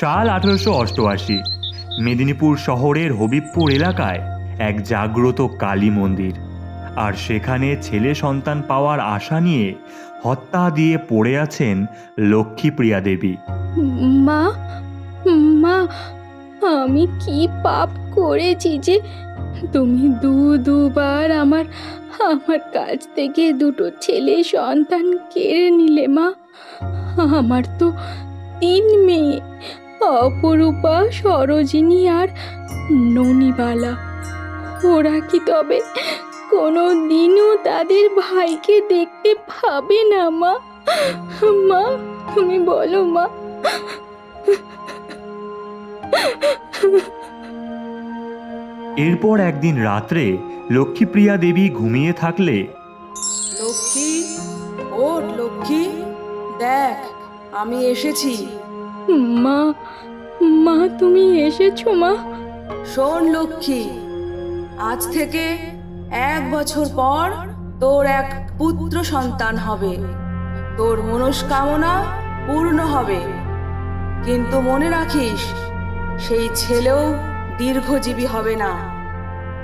সাল আঠারোশো অষ্টআশি, মেদিনীপুর শহরের হবিবপুর এলাকায় এক জাগ্রত কালী মন্দির। আর সেখানে ছেলে সন্তান পাওয়ার আশা নিয়ে হত্যা দিয়ে পড়ে আছেন লক্ষ্মীপ্রিয়া দেবী। মা মা, আমি কি পাপ করেছি যে তুমি দু দুবার আমার আমার কাছ থেকে দুটো ছেলে সন্তান কেড়ে নিলে মা? আমার তো তিন মেয়ে অপরূপা সরোজিনী আর ননিবালা। ওরা কি তবে কোনো দিনও তাদের ভাইকে দেখতে পাবে না মা? মা তুমি বলো মা। এরপর একদিন রাত্রে লক্ষ্মীপ্রিয়া দেবী ঘুমিয়ে থাকলে লক্ষ্মী ওঠ লক্ষ্মী। দেখ আমি এসেছি। মা মা, তুমি এসেছ, মা? শোন লক্ষ্মী, আজ থেকে এক বছর পর তোর এক পুত্র সন্তান হবে। তোর মনস্কামনা পূর্ণ হবে। কিন্তু মনে রাখিস, সেই ছেলেও দীর্ঘজীবী হবে না।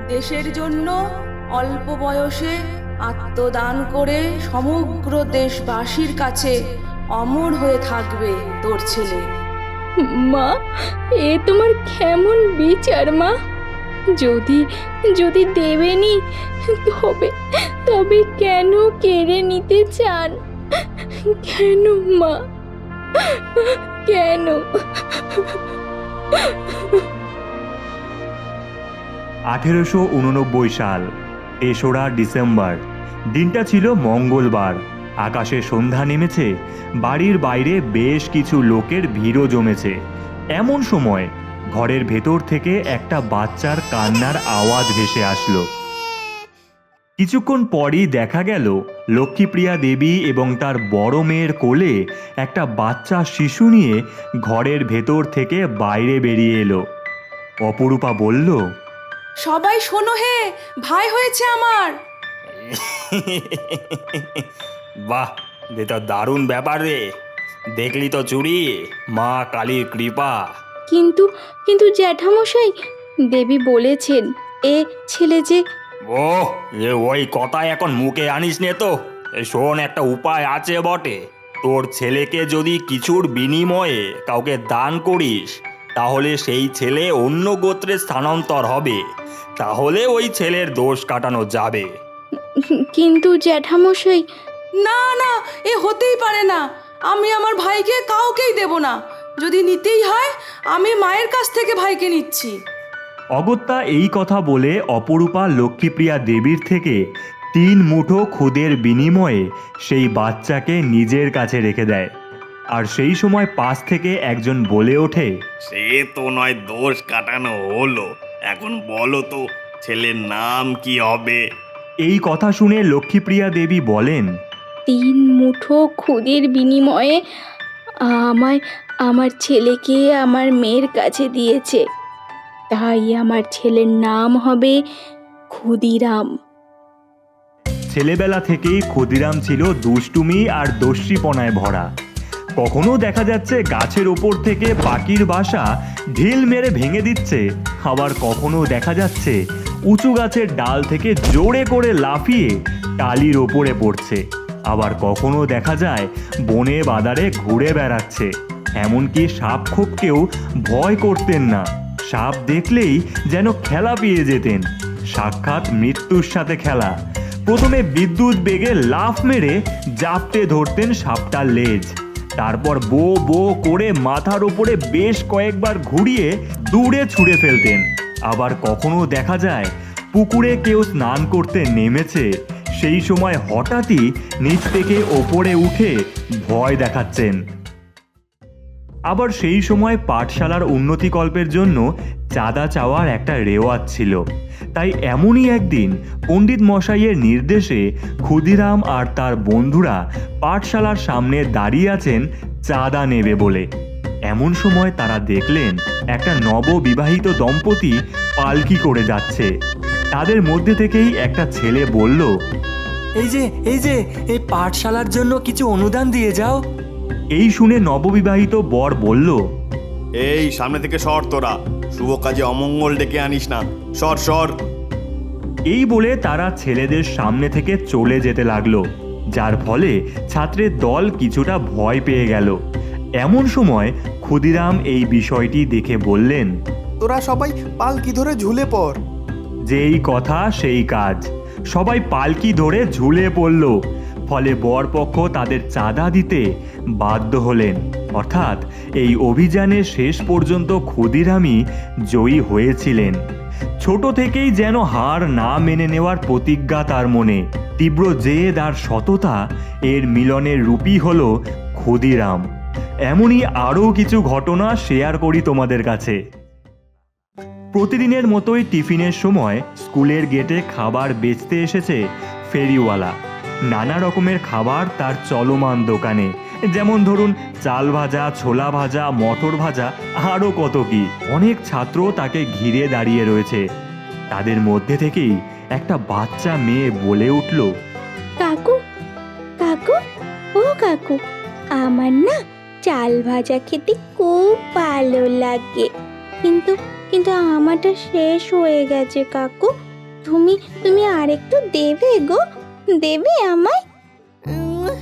দেশের জন্য অল্প বয়সে আত্মদান করে সমগ্র দেশবাসীর কাছে অমর হয়ে থাকবে তোর ছেলে। মা এ তোমার কেমন বিচার মা? যদি যদি দেবেনি তবে তবে কেন কেড়ে নিতে চান? কেন মা? কেন? আঠেরোশো উননব্বই সাল তেসরা ডিসেম্বর। দিনটা ছিল মঙ্গলবার। আকাশে সন্ধ্যা নেমেছে বাড়ির বাইরে বেশ কিছু লোকের ভিড়ও জমেছে। এমন সময় ঘরের ভেতর থেকে একটা বাচ্চার কান্নার আওয়াজ ভেসে আসলো। কিছুক্ষণ পরই দেখা গেল লক্ষ্মীপ্রিয়া দেবী এবং তার বড় মেয়ের কোলে একটা বাচ্চা শিশু নিয়ে ঘরের ভেতর থেকে বাইরে বেরিয়ে এলো। অপরূপা বলল সবাই শোনো হে ভাই হয়েছে আমার। বাহ এটা দারুণ ব্যাপার রে। দেখলি তো চুরি মা কালীর কৃপা। কিন্তু কিন্তু জ্যাঠামশাই দেবী বলেছেন এ ছেলে যে ও এ ওই কথা এখন মুখে আনিস নে তো। শোন একটা উপায় আছে বটে। তোর ছেলেকে যদি কিছুর বিনিময়ে কাউকে দান করিস তাহলে সেই ছেলে অন্য গোত্রে স্থানান্তর হবে। তাহলে ওই ছেলের দোষ কাটানো যাবে। কিন্তু জ্যাঠামশাই না না এ হতেই পারে না। আমি আমার ভাইকে কাউকেই দেব না। যদি নিতেই হয় আমি মায়ের কাছ থেকে ভাইকে নিচ্ছি। অগত্যা এই কথা বলে অপরূপা লক্ষ্মীপ্রিয়া দেবীর থেকে তিন মুঠো খুদের বিনিময়ে সেই বাচ্চাকে নিজের কাছে রেখে দেয়। আর সেই সময় পাশ থেকে একজন বলে ওঠে সে তো নয় দোষ কাটানো হলো। এখন বলো তো ছেলের নাম কি হবে? এই কথা শুনে লক্ষ্মীপ্রিয়া দেবী বলেন তিন মুঠো খুদের বিনিময়ে আমায়, আমার ছেলেকে আমার মেয়ের কাছে দিয়েছে। তাই আমার ছেলের নাম হবে ক্ষুদিরাম। ছেলেবেলা থেকেই ক্ষুদিরাম ছিল দুষ্টুমি আর দস্যিপনায় ভরা। কখনো দেখা যাচ্ছে গাছের ওপর থেকে পাখির বাসা ঢিল মেরে ভেঙে দিচ্ছে। আবার কখনো দেখা যাচ্ছে উঁচু গাছের ডাল থেকে জোরে করে লাফিয়ে টালির ওপরে পড়ছে। আবার কখনো দেখা যায় বনে বাদারে ঘুরে বেড়াচ্ছে। এমনকি সাপ খোপকেও ভয় করতেন না। সাপ দেখলেই যেন খেলা পেয়ে যেতেন। সাক্ষাৎ মৃত্যুর সাথে খেলা। প্রথমে বিদ্যুৎ বেগে লাফ মেরে জাপটে ধরতেন সাপটার লেজ। তারপর বো বো করে মাথার ওপরে বেশ কয়েকবার ঘুরিয়ে দূরে ছুঁড়ে ফেলতেন। আবার কখনো দেখা যায় পুকুরে কেউ স্নান করতে নেমেছে। সেই সময় হঠাৎই নিচ থেকে ওপরে উঠে ভয় দেখাচ্ছেন। আবার সেই সময় পাঠশালার উন্নতিকল্পের জন্য চাঁদা চাওয়ার একটা রেওয়াজ ছিল। তাই এমনই একদিন পণ্ডিত মশাইয়ের নির্দেশে ক্ষুদিরাম আর তার বন্ধুরা পাঠশালার সামনে দাঁড়িয়ে আছেন চাঁদা নেবে বলে। এমন সময় তারা দেখলেন একটা নববিবাহিত দম্পতি পালকি করে যাচ্ছে। তাদের মধ্যে থেকেই একটা ছেলে বলল এই যে এই যে এই পাঠশালার জন্য কিছু অনুদান দিয়ে যাও। এই শুনে নববিবাহিত বর বলল এই সামনে থেকে সর তোরা শুভ কাজে অমঙ্গল ডেকে আনিস না। সর সর। এই বলে তারা ছেলেদের সামনে থেকে চলে যেতে লাগল যার ফলে ছাত্রের দল কিছুটা ভয় পেয়ে গেল। এমন সময় ক্ষুদিরাম এই বিষয়টি দেখে বললেন তোরা সবাই পালকি ধরে ঝুলে পড়। যেই কথা সেই কাজ। সবাই পালকি ধরে ঝুলে পড়ল। ফলে বরপক্ষ তাদের চাঁদা দিতে বাধ্য হলেন। অর্থাৎ এই অভিযানে শেষ পর্যন্ত ক্ষুদিরামই জয়ী হয়েছিলেন। ছোট থেকেই যেন হার না মেনে নেওয়ার প্রতিজ্ঞা তার মনে। তীব্র জেদ আর সততা এর মিলনের রূপই হল ক্ষুদিরাম। এমনই আরও কিছু ঘটনা শেয়ার করি তোমাদের কাছে। প্রতিদিনের মতোই টিফিনের সময় স্কুলের গেটে খাবার বেচতে এসেছে ফেরিওয়ালা। নানা রকমের খাবার তার চলমান দোকানে, যেমন ধরুন চাল ভাজা, ছোলা ভাজা, মটর ভাজা, আরও কত কি। অনেক ছাত্র তাকে ঘিরে দাঁড়িয়ে রয়েছে। তাদের মধ্যে থেকেই একটা বাচ্চা মেয়ে বলে উঠল, কাকু কাকু, ও কাকু, আমার না চাল ভাজা খেতে খুব ভালো লাগে। কিন্তু কিন্তু আমারটা শেষ হয়ে গেছে কাকু। তুমি তুমি আরেকটু দেবে গো দেবে আমায়?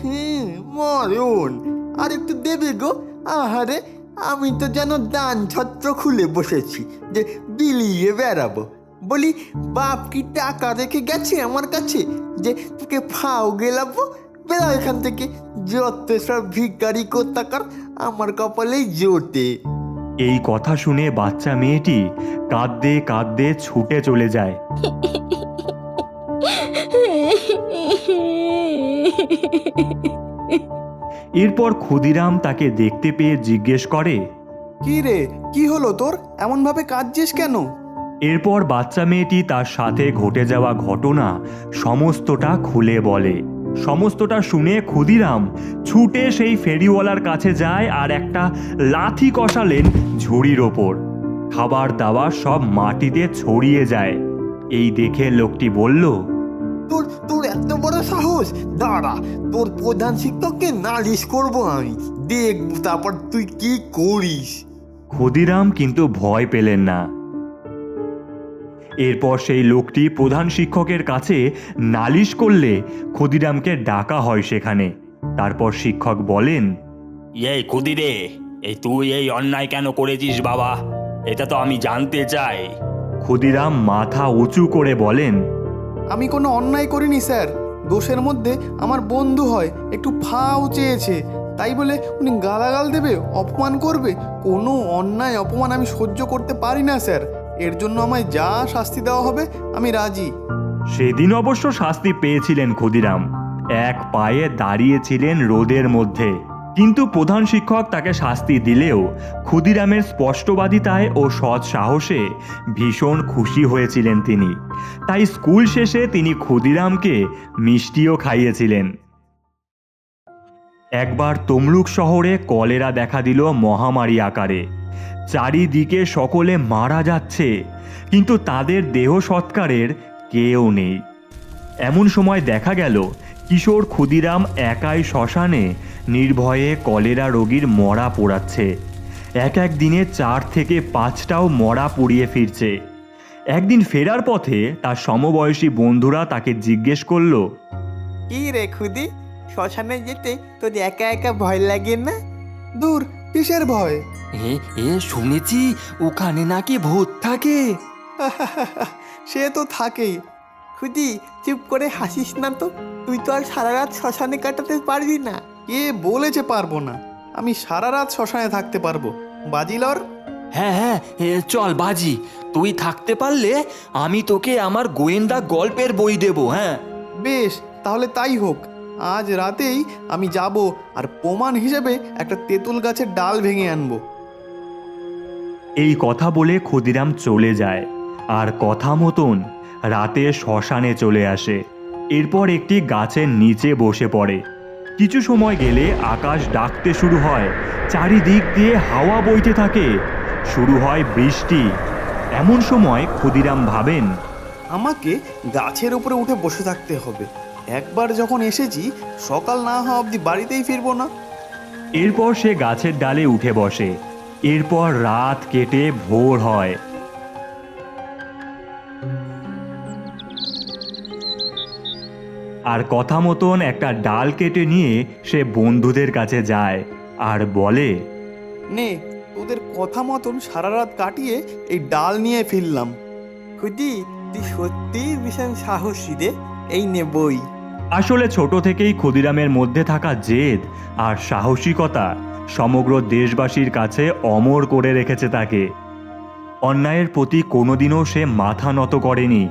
হুম, মরণ। আর একটু দেবে গো? আহারে আমি তো যেন দান ছত্র খুলে বসেছি যে বিলিয়ে বেড়াবো। বলি বাপ কি টাকা রেখে গেছে আমার কাছে? যে তোকে ফাও গেলাবো? বেড়া এখান থেকে। যত সব ভিকারি কোত্তাকার আমার কপালেই জোটে। এই কথা শুনে বাচ্চা মেয়েটি কাঁদতে কাঁদতে ছুটে চলে যায়। এরপর ক্ষুদিরাম তাকে দেখতে পেয়ে জিজ্ঞেস করে কি রে কি হলো তোর? এমন ভাবে কাঁদছিস কেন? এরপর বাচ্চা মেয়েটি তার সাথে ঘটে যাওয়া ঘটনা সমস্তটা খুলে বলে। সমস্তটা শুনে ক্ষুদিরাম ছুটে সেই ফেরিওয়ালার কাছে যায় আর একটা লাথি কষালেন ঝুড়ির ওপর। খাবার দাবার সব মাটিতে ছড়িয়ে যায়। এই দেখে লোকটি বলল তোর তোর এত বড় সাহস? দাঁড়া তোর প্রধান শিক্ষককে নালিশ করব আমি। দেখব তারপর তুই কি করিস। ক্ষুদিরাম কিন্তু ভয় পেলেন না। এরপর সেই লোকটি প্রধান শিক্ষকের কাছে নালিশ করলে ক্ষুদিরামকে ডাকা হয় সেখানে। তারপর শিক্ষক বলেন এই ক্ষুদিরে এই তুই এই অন্যায় কেন করেছিস বাবা? এটা তো আমি জানতে চাই। ক্ষুদিরাম মাথা উঁচু করে বলেন আমি কোনো অন্যায় করিনি স্যার। দোষের মধ্যে আমার বন্ধু হয় একটু ফাও চেয়েছে। তাই বলে উনি গালাগাল দেবে অপমান করবে। কোনো অন্যায় অপমান আমি সহ্য করতে পারি না স্যার। এর জন্য আমায় যা শাস্তি দেওয়া হবে, আমি রাজি। সেদিন অবশ্য শাস্তি পেয়েছিলেন ক্ষুদিরাম। এক পায়ে দাঁড়িয়েছিলেন রোদের মধ্যে। কিন্তু প্রধান শিক্ষক তাকে শাস্তি দিলেও ক্ষুদিরামের স্পষ্টবাদিতায় ও সৎ সাহসে ভীষণ খুশি হয়েছিলেন তিনি। তাই স্কুল শেষে তিনি ক্ষুদিরামকে মিষ্টিও খাইয়েছিলেন। একবার তমলুক শহরে কলেরা দেখা দিল মহামারী আকারে। চারিদিকে সকলে মারা যাচ্ছে, কিন্তু তাদের দেহ সৎকারের কেউ নেই। এমন সময় দেখা গেল, কিশোর ক্ষুদিরাম একাই শ্মশানে নির্ভয়ে কলেরা রোগীর মরা পোড়াচ্ছে। এক এক দিনে চার থেকে পাঁচটাও মরা পুড়িয়ে ফিরছে। একদিন ফেরার পথে তার সমবয়সী বন্ধুরা তাকে জিজ্ঞেস করল, কি রে খুদি শ্মশানে যেতে তোর একা একা ভয় লাগে না? দূর কিসের ভয়? এ এ শুনেছি ওখানে নাকি ভূত থাকে। সে তো থাকেই। খুদি চুপ করে হাসিস না তো? তুই তো আর সারা রাত শ্মশানে কাটাতে পারবি না। কে বলেছে পারব না। আমি সারা রাত শ্মশানে থাকতে পারব। বাজিলর হ্যাঁ হ্যাঁ এ, চল বাজি। তুই থাকতে পারলে আমি তোকে আমার গোয়েন্দা গল্পের বই দেব হ্যাঁ। বেশ তাহলে তাই হোক। আজ রাতেই আমি যাব আর প্রমাণ হিসেবে একটা তেঁতুল গাছের ডাল ভেঙে আনব। এই কথা বলে ক্ষুদিরাম চলে যায়। আর কথা মতন রাতে শ্মশানে চলে আসে। এরপর একটি গাছের নিচে বসে পড়ে। কিছু সময় গেলে আকাশ ডাকতে শুরু হয়। চারিদিক দিয়ে হাওয়া বইতে থাকে। শুরু হয় বৃষ্টি। এমন সময় ক্ষুদিরাম ভাবেন আমাকে গাছের উপরে উঠে বসে থাকতে হবে। একবার যখন এসেছি সকাল না হওয়া অবধি বাড়িতেই ফিরবো না। এরপর সে গাছের ডালে উঠে বসে। এরপর রাত কেটে ভোর হয়। আর কথা মতন একটা ডাল কেটে নিয়ে সে বন্ধুদের কাছে যায় আর বলে নে তোদের কথা মতন সারা রাত কাটিয়ে এই ডাল নিয়ে ফিরলাম। খুদি তুই সত্যিই ভীষণ সাহসী রে। এই নে বই। আসলে ছোট থেকেই ক্ষুদিরামের মধ্যে থাকা জেদ আর সাহসিকতা সমগ্র দেশবাসীর কাছে অমর করে রেখেছে তাকে। অন্যায়ের প্রতি কোনোদিনও সে মাথা নত করেনি,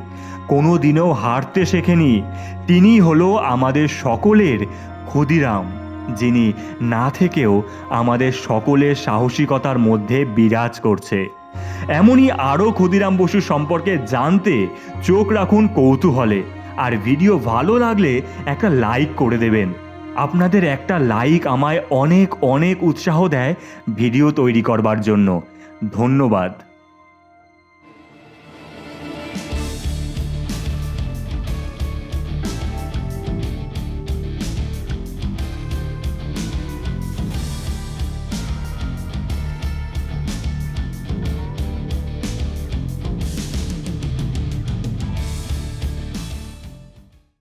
কোনোদিনও হারতে শেখেনি। তিনি হলো আমাদের সকলের ক্ষুদিরাম, যিনি না থেকেও আমাদের সকলের সাহসিকতার মধ্যে বিরাজ করছে। এমনই আরও ক্ষুদিরাম বসু সম্পর্কে জানতে চোখ রাখুন কৌতূহলে। আর ভিডিও ভালো লাগলে একটা লাইক করে দেবেন। আপনাদের একটা লাইক আমায় অনেক অনেক উৎসাহ দেয় ভিডিও তৈরি করবার জন্য। ধন্যবাদ।